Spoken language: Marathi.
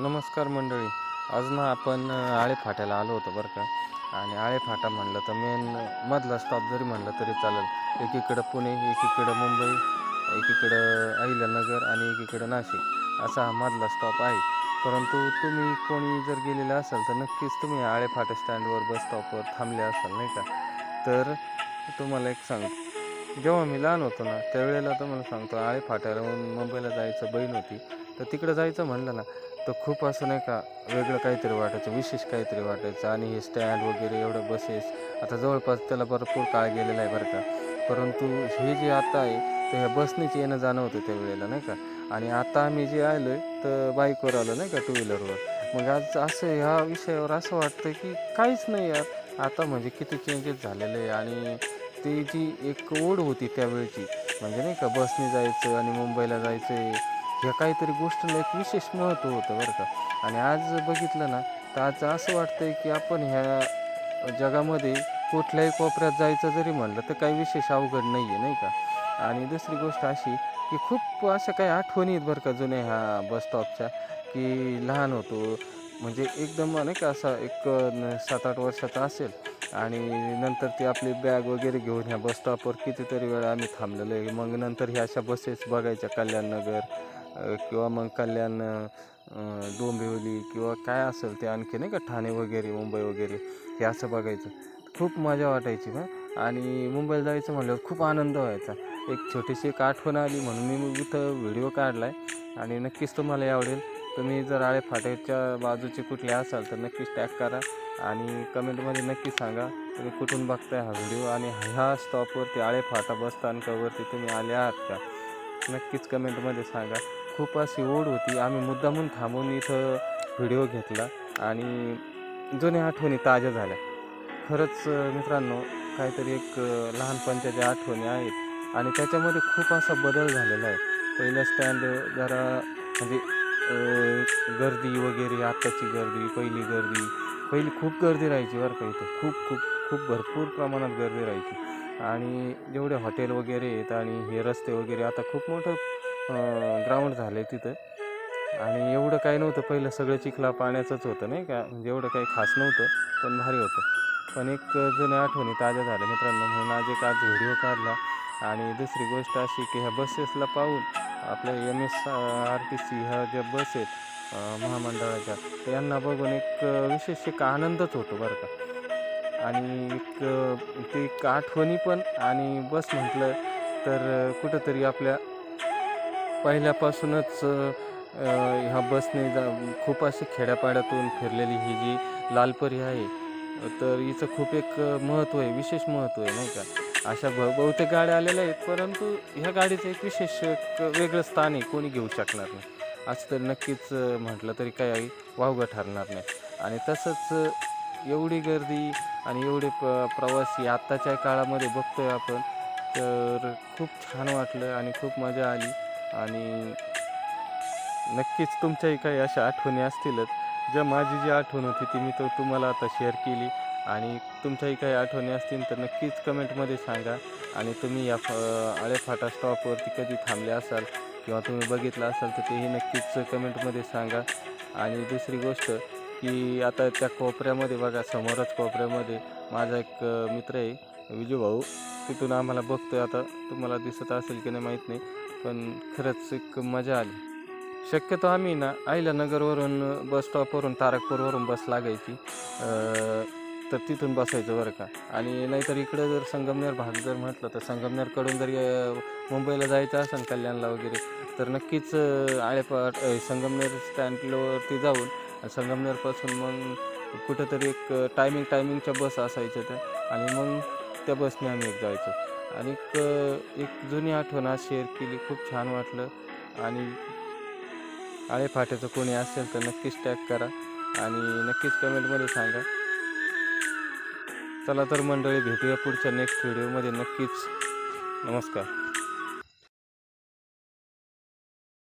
नमस्कार मंडळी. आज ना आपण आळेफाट्याला आळे फाट्याला आलो होतो बरं का. आणि आळे फाटा म्हणलं तर मेन मधला स्टॉप जरी म्हणलं तरी चालेल. एकीकडं पुणे एकीकडं मुंबई एकीकडं अहिल्यानगर आणि एकीकडं नाशिक. असा हा मधला स्टॉप आहे. परंतु तुम्ही कोणी जर गेलेलं असाल तर नक्कीच तुम्ही आळे फाटा स्टँडवर बस स्टॉपवर थांबले असाल नाही का? तर तुम्हाला एक सांग. जेव्हा मी लहान होतो ना त्यावेळेला तुम्हाला सांगतो आळे मुंबईला जायचं बहीण होती. तर तिकडं जायचं म्हणलं ना तर खूप असं नाही का वेगळं काहीतरी वाटायचं विशेष काहीतरी वाटायचं. आणि हे स्टँड वगैरे एवढं बसेस आता जवळपास त्याला भरपूर काळ गेलेला आहे बरं का. परंतु हे जे आता आहे तर ह्या बसनेच येणं जाणं होतं त्या वेळेला नाही का? आणि आता आम्ही जे आलो आहे तर बाईकवर आलो नाही का टू व्हीलरवर मग आज असं ह्या विषयावर असं वाटतं की काहीच नाही यार. आता म्हणजे किती चेंजेस झालेले आहे आणि ती जी एक ओढ होती त्यावेळची म्हणजे नाही का बसने जायचं आणि मुंबईला जायचं ह्या काहीतरी गोष्टीला एक विशेष महत्त्व होतं बरं का. आणि आज बघितलं ना तर आज असं वाटतंय की आपण ह्या जगामध्ये कुठल्याही कोपऱ्यात जायचं जरी म्हणलं तर काही विशेष अवघड नाही आहे नाही का? आणि दुसरी गोष्ट अशी की खूप अशा काही आठवणी आहेत बरं का जुन्या ह्या बस स्टॉपच्या की लहान होतो म्हणजे एकदम नाही का असा एक सात आठ वर्षाचा असेल आणि नंतर ती आपली बॅग वगैरे घेऊन ह्या बस स्टॉपवर कितीतरी वेळा आम्ही थांबलेलो आहे. मग नंतर ह्या अशा बसेस बघायच्या कल्याणनगर किंवा मग कल्याण डोंबिवली किंवा काय असेल ते आणखी नाही का ठाणे वगैरे मुंबई वगैरे हे असं बघायचं. खूप मजा वाटायची ना. आणि मुंबईला जायचं म्हणल्यावर खूप आनंद व्हायचा. एक छोटीशी एक आठवण आली म्हणून मी इथं व्हिडिओ काढला आहे आणि नक्कीच तुम्हाला आवडेल. तुम्ही जर आळे फाट्याच्या बाजूचे कुठले असाल तर नक्कीच टॅग करा. आणि कमेंटमध्ये नक्की सांगा. तुम्ही कुठून बघताय हा व्हिडिओ आणि ह्या स्टॉपवरती आळे फाटा बस स्थानकावरती तुम्ही आले आहात का? नक्कीच कमेंटमध्ये सांगा. खूप अशी ओढ होती. आम्ही मुद्दामून थांबून इथं व्हिडिओ घेतला आणि जुन्या आठवणी ताज्या झाल्या. खरंच मित्रांनो काहीतरी एक लहानपणच्या ज्या आठवणी आहेत आणि त्याच्यामध्ये खूप असा बदल झालेला आहे. पहिलं स्टँड जरा म्हणजे गर्दी वगैरे आत्ताची गर्दी पहिली गर्दी. पहिली खूप गर्दी राहायची बरं का इथं. खूप खूप खूप भरपूर प्रमाणात गर्दी राहायची. आणि जेवढे हॉटेल वगैरे आहेत आणि हे रस्ते वगैरे आता खूप मोठं ग्राउंड झालं आहे तिथं. आणि एवढं काही नव्हतं. पहिलं सगळं चिखला पाण्याचंच होतं नाही का? म्हणजे एवढं काही खास नव्हतं पण भारी होतं. पण एक जुन्या आठवणी ताज्या झाल्या मित्रांनो. म्हणून आज एक आज व्हिडिओ काढला. आणि दुसरी गोष्ट अशी की ह्या बसेसला पाहून आपल्या M S R T C ह्या ज्या बस आहेत महामंडळाच्या यांना बघून एक विशेष एक आनंदच होतो बरं का. आणि एक ते एक आठवणी पण आणि बस म्हटलं तर कुठंतरी आपल्या पहिल्यापासूनच ह्या बसने जा खूप असे खेड्यापाड्यातून फिरलेली ही जी लालपरी आहे तर हिचं खूप एक महत्त्व आहे विशेष महत्त्व आहे नाही का? अशा ब बहुतेक गाड्या आलेल्या आहेत परंतु ह्या गाडीचं एक विशेष एक वेगळं स्थान आहे कोणी घेऊ शकणार नाही. असं तर नक्कीच म्हटलं तरी काही वावगं ठरणार नाही. आणि तसंच एवढी गर्दी आणि एवढे प प्रवासी आत्ताच्या काळामध्ये बघतोय आपण तर खूप छान वाटलं आणि खूप मजा आली. आणि नक्कीच तुमच्याही काही अशा आठवणी असतीलच. ज्या माझी जी आठवण होती ती मी तर तुम्हाला आता शेअर केली. आणि तुमच्याही काही आठवणी असतील तर नक्कीच कमेंटमध्ये सांगा. आणि तुम्ही या फ आळेफाटा स्टॉपवरती कधी थांबले असाल किंवा तुम्ही बघितलं असाल तर तेही नक्कीच कमेंटमध्ये सांगा. आणि दुसरी गोष्ट की आता त्या कोपऱ्यामध्ये बघा समोरच कोपऱ्यामध्ये माझा एक मित्र आहे विजू भाऊ तिथून आम्हाला बघतो आहे आता. तुम्हाला दिसत असेल की नाही माहीत नाही. पण खरंच एक मजा आली. शक्यतो आम्ही ना आईला नगरवरून बस स्टॉपवरून तारकपूरवरून बस लागायची. तर तिथून बसायचं बरं का. आणि नाहीतर इकडं जर संगमनेर भाग जर म्हटलं तर संगमनेरकडून जर मुंबईला जायचं असेल कल्याणला वगैरे तर नक्कीच आळेपाट संगमनेर स्टँडवरती जाऊन संगमनेरपासून मग कुठंतरी एक टायमिंग टायमिंगच्या बस असायच्या त्या. आणि मग त्या बसने आम्ही एक जायचो. आणि एक जुनी आठवण आज शेअर केली. खूप छान वाटलं. आणि आळेफाट्याचं कोणी असेल तर नक्कीच टॅग करा. आणि नक्कीच कमेंटमध्ये सांगा. चला तर मंडळी भेटूया पुढच्या नेक्स्ट व्हिडिओमध्ये नक्कीच. नमस्कार.